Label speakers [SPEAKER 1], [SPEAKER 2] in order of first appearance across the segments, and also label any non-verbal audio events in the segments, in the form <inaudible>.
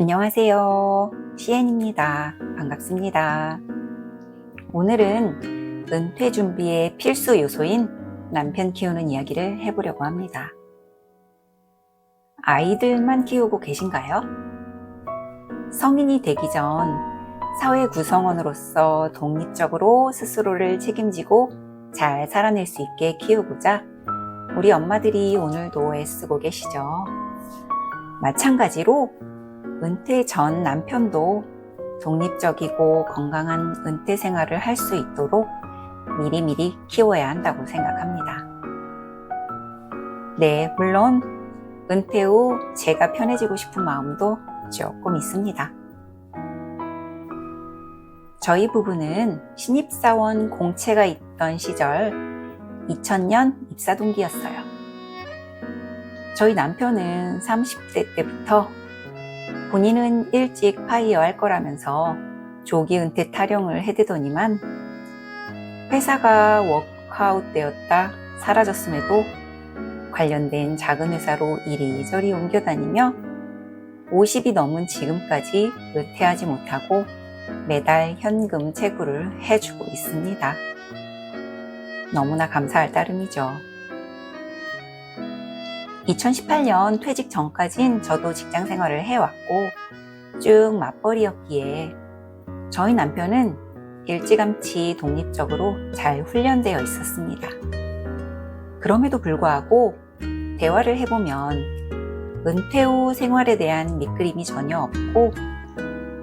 [SPEAKER 1] 안녕하세요. 시엔입니다. 반갑습니다. 오늘은 은퇴 준비의 필수 요소인 남편 키우는 이야기를 해보려고 합니다. 아이들만 키우고 계신가요? 성인이 되기 전 사회 구성원으로서 독립적으로 스스로를 책임지고 잘 살아낼 수 있게 키우고자 우리 엄마들이 오늘도 애쓰고 계시죠. 마찬가지로 은퇴 전 남편도 독립적이고 건강한 은퇴 생활을 할 수 있도록 미리미리 키워야 한다고 생각합니다. 네, 물론 은퇴 후 제가 편해지고 싶은 마음도 조금 있습니다. 저희 부부는 신입사원 공채가 있던 시절 2000년 입사 동기였어요. 저희 남편은 30대 때부터 본인은 일찍 파이어 할 거라면서 조기 은퇴 타령을 해대더니만 회사가 워크아웃 되었다 사라졌음에도 관련된 작은 회사로 이리저리 옮겨 다니며 50이 넘은 지금까지 은퇴하지 못하고 매달 현금 채굴을 해주고 있습니다. 너무나 감사할 따름이죠. 2018년 퇴직 전까진 저도 직장 생활을 해왔고 쭉 맞벌이였기에 저희 남편은 일찌감치 독립적으로 잘 훈련되어 있었습니다. 그럼에도 불구하고 대화를 해보면 은퇴 후 생활에 대한 밑그림이 전혀 없고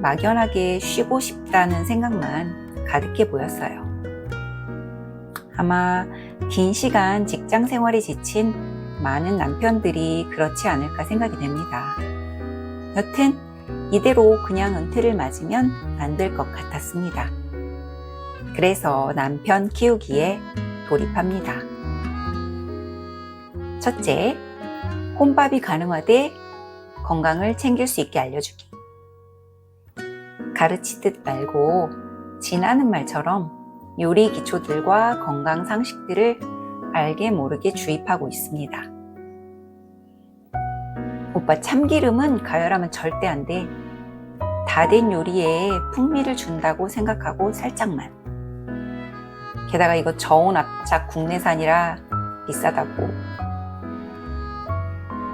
[SPEAKER 1] 막연하게 쉬고 싶다는 생각만 가득해 보였어요. 아마 긴 시간 직장 생활에 지친 많은 남편들이 그렇지 않을까 생각이 됩니다. 여튼 이대로 그냥 은퇴를 맞으면 안 될 것 같았습니다. 그래서 남편 키우기에 돌입합니다. 첫째, 혼밥이 가능하되 건강을 챙길 수 있게 알려주기. 가르치듯 말고 지나는 말처럼 요리 기초들과 건강 상식들을 알게 모르게 주입하고 있습니다. 오빠 참기름은 가열하면 절대 안 돼. 다 된 요리에 풍미를 준다고 생각하고 살짝만. 게다가 이거 저온 압착 국내산이라 비싸다고.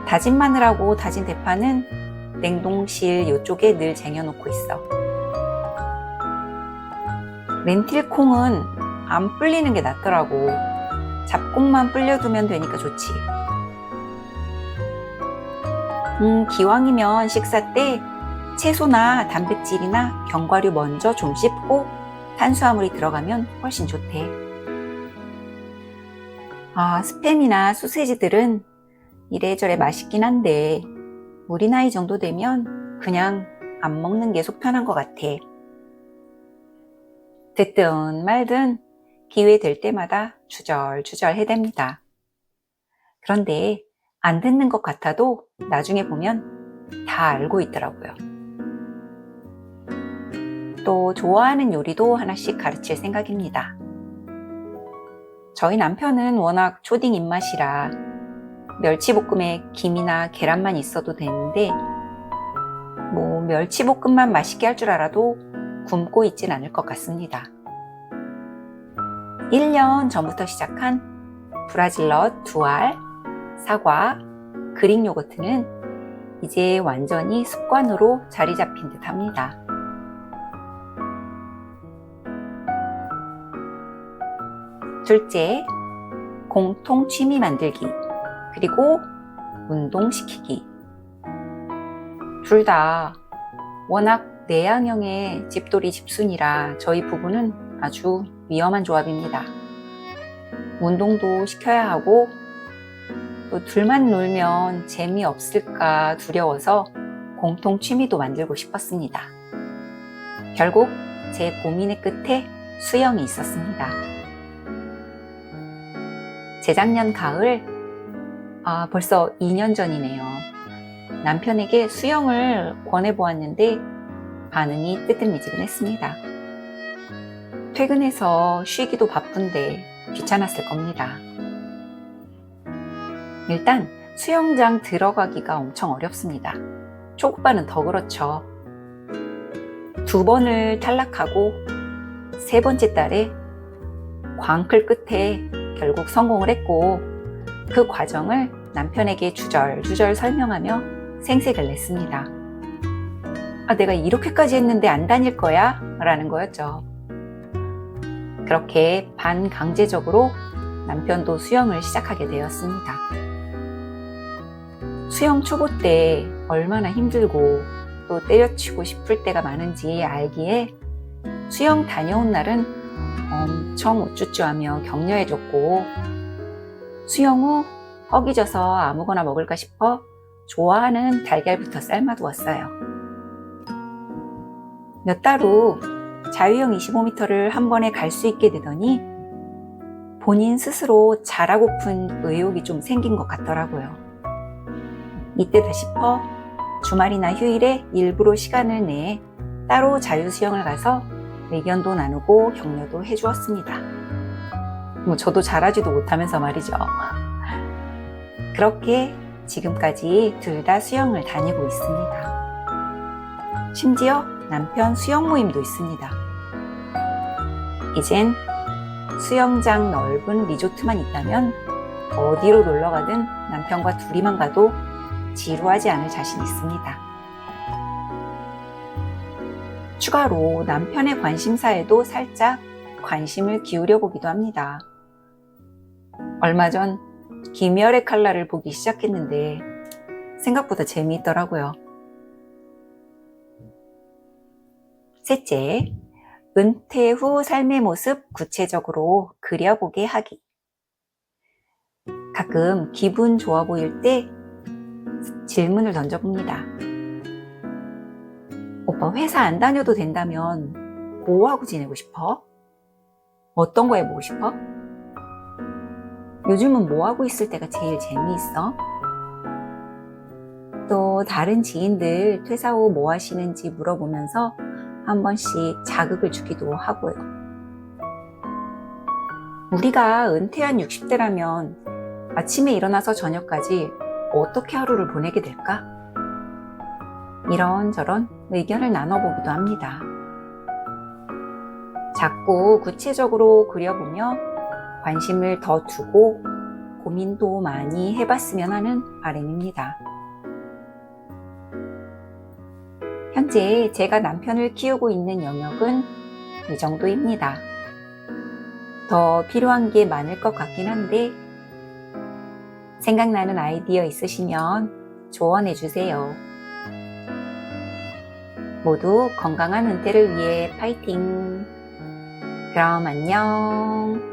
[SPEAKER 1] 다진 마늘하고 다진 대파는 냉동실 이쪽에 늘 쟁여놓고 있어. 렌틸콩은 안 불리는 게 낫더라고. 잡곡만 불려두면 되니까 좋지. 음, 기왕이면 식사 때 채소나 단백질이나 견과류 먼저 좀 씹고 탄수화물이 들어가면 훨씬 좋대. 아, 스팸이나 소세지들은 이래저래 맛있긴 한데 우리 나이 정도 되면 그냥 안 먹는 게 속 편한 것 같아. 듣든 말든 기회 될 때마다 주절주절 해댑니다. 그런데 안 듣는 것 같아도 나중에 보면 다 알고 있더라고요. 또 좋아하는 요리도 하나씩 가르칠 생각입니다. 저희 남편은 워낙 초딩 입맛이라 멸치볶음에 김이나 계란만 있어도 되는데 뭐 멸치볶음만 맛있게 할 줄 알아도 굶고 있진 않을 것 같습니다. 1년 전부터 시작한 브라질넛 두 알, 사과, 그릭 요거트는 이제 완전히 습관으로 자리 잡힌 듯 합니다. 둘째, 공통 취미 만들기, 그리고 운동시키기. 둘 다 워낙 내향형의 집돌이 집순이라 저희 부부는 아주 위험한 조합입니다. 운동도 시켜야 하고 또 둘만 놀면 재미없을까 두려워서 공통 취미도 만들고 싶었습니다. 결국 제 고민의 끝에 수영이 있었습니다. 재작년 가을, 아, 벌써 2년 전이네요. 남편에게 수영을 권해보았는데 반응이 뜨뜻미지근했습니다. 퇴근해서 쉬기도 바쁜데 귀찮았을 겁니다. 일단 수영장 들어가기가 엄청 어렵습니다. 초급반은 더 그렇죠. 두 번을 탈락하고 세 번째 달에 광클 끝에 결국 성공을 했고 그 과정을 남편에게 주절주절 설명하며 생색을 냈습니다. 아, 내가 이렇게까지 했는데 안 다닐 거야? 라는 거였죠. 그렇게 반강제적으로 남편도 수영을 시작하게 되었습니다. 수영 초보 때 얼마나 힘들고 또 때려치고 싶을 때가 많은지 알기에 수영 다녀온 날은 엄청 우쭈쭈하며 격려해줬고 수영 후 허기져서 아무거나 먹을까 싶어 좋아하는 달걀부터 삶아두었어요. 몇 달 후 자유형 25m를 한 번에 갈 수 있게 되더니 본인 스스로 잘하고픈 의욕이 좀 생긴 것 같더라고요. 이때다 싶어 주말이나 휴일에 일부러 시간을 내 따로 자유수영을 가서 의견도 나누고 격려도 해주었습니다. 뭐 저도 잘하지도 못하면서 말이죠. <laughs> 그렇게 지금까지 둘 다 수영을 다니고 있습니다. 심지어 남편 수영 모임도 있습니다. 이젠 수영장 넓은 리조트만 있다면 어디로 놀러 가든 남편과 둘이만 가도 지루하지 않을 자신 있습니다. 추가로 남편의 관심사에도 살짝 관심을 기울여 보기도 합니다. 얼마 전 김열의 칼라를 보기 시작했는데 생각보다 재미있더라고요. 셋째, 은퇴 후 삶의 모습 구체적으로 그려보게 하기. 가끔 기분 좋아 보일 때 질문을 던져봅니다. 오빠 회사 안 다녀도 된다면 뭐 하고 지내고 싶어? 어떤 거 해보고 싶어? 요즘은 뭐 하고 있을 때가 제일 재미있어? 또 다른 지인들 퇴사 후 뭐 하시는지 물어보면서 한 번씩 자극을 주기도 하고요. 우리가 은퇴한 60대라면 아침에 일어나서 저녁까지 어떻게 하루를 보내게 될까? 이런저런 의견을 나눠보기도 합니다. 자꾸 구체적으로 그려보며 관심을 더 두고 고민도 많이 해봤으면 하는 바람입니다. 현재 제가 남편을 키우고 있는 영역은 이 정도입니다. 더 필요한 게 많을 것 같긴 한데 생각나는 아이디어 있으시면 조언해 주세요. 모두 건강한 은퇴를 위해 파이팅! 그럼 안녕!